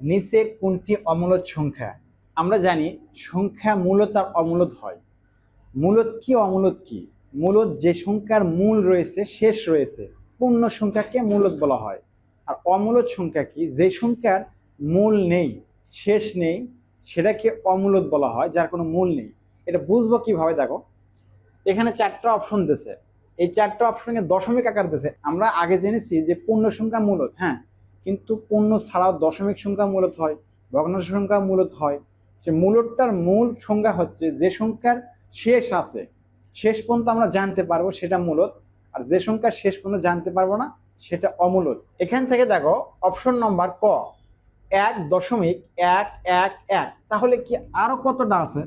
নিচে কোনটি অমূলত সংখ্যা? আমরা জানি সংখ্যা মূলত আর অমূলত হয়। মূলত কি অমূলত কি? মূলত যে সংখ্যার মূল রয়েছে, শেষ রয়েছে, পূর্ণ সংখ্যাকে মূলত বলা হয়। আর অমূলত সংখ্যা কি? যে সংখ্যার মূল নেই, শেষ নেই, সেটাকে অমূলত বলা হয়, যার কোনো মূল নেই। এটা বুঝব কীভাবে? দেখো, এখানে চারটা অপশন দিয়েছে এই চারটা অপশনে দশমিক আকার দিয়েছে আমরা আগে জেনেছি যে পূর্ণ সংখ্যা মূলত হ্যাঁ? কিন্তু পূর্ণ ছাড়াও দশমিক সংখ্যা মূলত হয় ভগ্নাংশ সংখ্যা মূলত হয়। সে মূলতটার মূল সংখ্যা হচ্ছে যে সংখ্যার শেষ আছে, শেষ পর্যন্ত আমরা জানতে পারব সেটা মূলত, আর যে সংখ্যার শেষ পর্যন্ত জানতে পারব না সেটা অমূলত। এখান থেকে দেখো, অপশন নম্বর ক, এক দশমিক এক এক এক। তাহলে কি আরও কতটা আছে?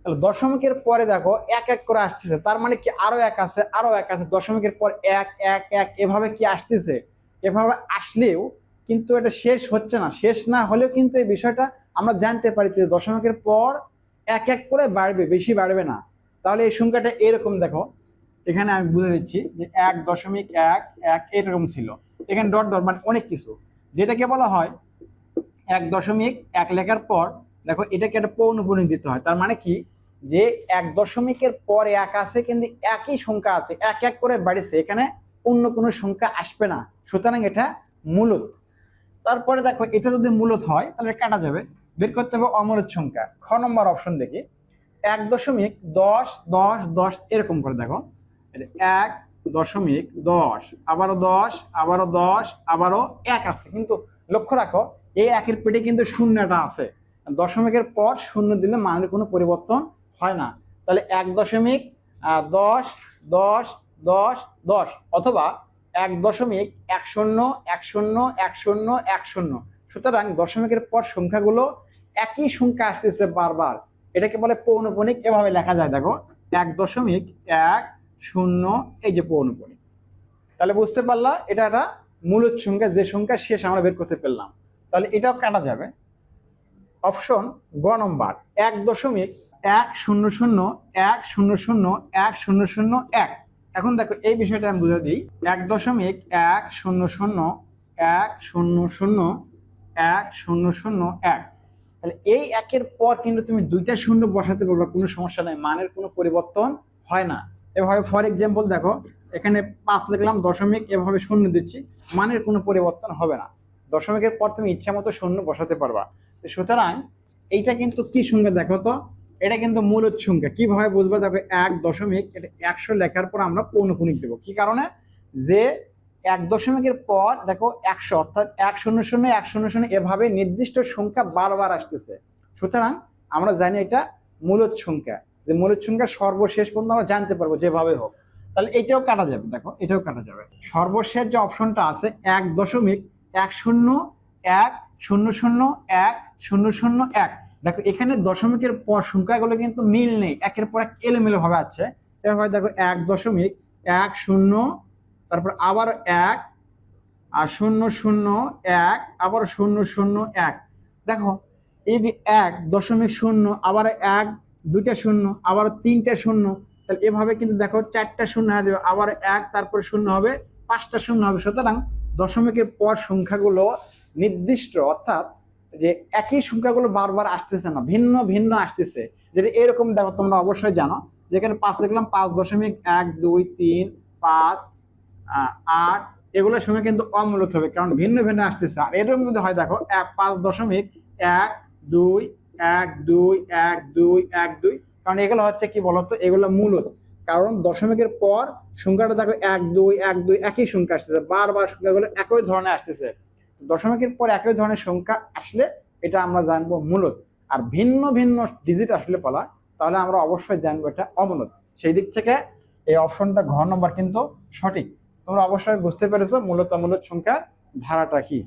তাহলে দশমিকের পরে দেখো, এক এক করে আসতেছে। তার মানে কি আরও এক আছে আরও এক আছে। দশমিকের পর এক এক এক, এভাবে কি আসতেছে? এভাবে আসলেও কিন্তু এটা শেষ হচ্ছে না। শেষ না হলেও কিন্তু এই বিষয়টা আমরা জানতে পারি যে দশমিকের পর এক এক করে বাড়বে, বেশি বাড়বে না। তাহলে এই সংখ্যাটা এরকম দেখো। এখানে আমি বুঝে দিচ্ছি যে এক দশমিক এক এক এরকম ছিল। এখানে ডট ডট মানে অনেক কিছু। যেটাকে বলা হয় এক দশমিক এক লেখার পর, দেখো এটাকে একটা পৌনপুনি দিতে হয়। তার মানে কি? যে এক দশমিকের পর এক আছে, কিন্তু একই সংখ্যা আছে। এক এক করে বাড়িছে। এখানে অন্য কোনো সংখ্যা আসবে না। সুতরাং এটা মূলত তারপরে দেখো, এটা যদি মূলত হয়, তাহলে কাটা যাবে। বের করতে হবে অমূলত সংখ্যা। খ নম্বর অপশন দেখি। এক দশমিক দশ দশ দশ, এরকম করে দেখো। এক দশমিক দশ, আবারও দশ আবারও দশ, আবারও এক আছে। কিন্তু লক্ষ্য রাখো, এই একের পেটে কিন্তু শূন্যটা আছে। দশমিকের পর শূন্য দিলে মানের কোনো পরিবর্তন হয় না। তাহলে এক দশমিক দশ দশ দশ দশ, অথবা এক দশমিক এক শূন্য এক শূন্য এক শূন্য এক শূন্য। সুতরাং দশমিকের পর সংখ্যাগুলো একই সংখ্যা আসতেছে বারবার। এটাকে বলে পৌনপণিক, এভাবে লেখা যায়, দেখো। এক দশমিক এক শূন্য, এই যে পৌনপণিক। তাহলে বুঝতে পারলা, এটা একটা মূলত সংখ্যা, যে সংখ্যা শেষ আমরা বের করতে পারলাম। তাহলে এটাও কাটা যাবে। অপশন গ নম্বর, এক দশমিক এক শূন্য শূন্য, এক শূন্য শূন্য, এক শূন্য শূন্য এক। এখন দেখো, এই বিষয়টা আমি বুঝে দিই। এক দশমিক এক শূন্য শূন্য এক শূন্য শূন্য এক শূন্য শূন্য এক। তাহলে এই একের পর কিন্তু তুমি দুইটা শূন্য বসাতে পারবে, কোনো সমস্যা নাই, মানের কোনো পরিবর্তন হয় না। এভাবে ফর এক্সাম্পল দেখো, এখানে পাঁচ লিখলাম, দশমিক এভাবে শূন্য দিচ্ছি, মানের কোনো পরিবর্তন হবে না। দশমিকের পর তুমি ইচ্ছা মতো শূন্য বসাতে পারবা। সুতরাং এইটা কিন্তু কি সংখ্যা দেখো তো? এটা কিন্তু মূলত সংখ্যা। কীভাবে বুঝব? দেখো, এক দশমিক, এটা একশো লেখার পর আমরা পৌনপুনিক দেবো। কি কারণে? যে এক দশমিকের পর, দেখো, একশো, অর্থাৎ এক শূন্য শূন্য, এক শূন্য শূন্য, এভাবে নির্দিষ্ট সংখ্যা বারবার আসতেছে। সুতরাং আমরা জানি এটা মূলত সংখ্যা। যে মূলত সংখ্যা সর্বশেষ পর্যন্ত আমরা জানতে পারব যেভাবে হোক। তাহলে এটাও কাটা যাবে, দেখো, এটাও কাটা যাবে। সর্বশেষ যে অপশনটা আছে, এক দশমিক, এক শূন্য এক, শূন্য শূন্য, এক, শূন্য শূন্য, এক দেখো, এখানে দশমিকের পর সংখ্যাগুলো কিন্তু মিল নেই, একের পর এক এলোমেলো ভাবে আছে। এভাবে দেখো, এক দশমিক, এক শূন্য, তারপর আবার এক, আর শূন্য শূন্য, এক, আবার শূন্য শূন্য, এক। দেখো, এই যে এক, দশমিক শূন্য, আবার এক, দুইটা শূন্য, আবার তিনটা শূন্য, তাহলে এভাবে কিন্তু দেখো, চারটা শূন্য হয়ে যাবে, আবার এক, তারপর শূন্য হবে, পাঁচটা শূন্য হবে। সুতরাং দশমিকের পর সংখ্যাগুলো নির্দিষ্ট, অর্থাৎ যে একই সংখ্যাগুলো বারবার আসতেছে না, ভিন্ন ভিন্ন আসতেছে। যেটা এরকম দেখো, তোমরা অবশ্যই জানো যেখানে পাঁচ দেখলাম, পাঁচ দশমিক এক, দুই, তিন, পাঁচ আট, এগুলোর সঙ্গে কিন্তু অমূলত হবে, কারণ ভিন্ন ভিন্ন আসতেছে। আর এরকম যদি হয়, দেখো, এক, পাঁচ দশমিক এক, দুই এক দুই এক দুই এক, দুই, কারণ এগুলো হচ্ছে কি বলতো, এগুলো মূলত। কারণ দশমিকের পর সংখ্যাটা দেখো, এক, দুই এক, দুই, একই সংখ্যা আসতেছে, বারবার সংখ্যাগুলো একই ধরনের আসতেছে। দশমিকের পর একই ধরনের সংখ্যা আসলে এটা আমরা জানব মূলত। আর ভিন্ন ভিন্ন ডিজিট আসলে বলা তাহলে আমরা অবশ্যই জানব এটা অমূলত। সেই দিক থেকে এই অপশনটা ঘ নম্বর কিন্তু সঠিক। তোমরা অবশ্যই বুঝতে পেরেছ মূলত মূলত সংখ্যার ধারাটা কি।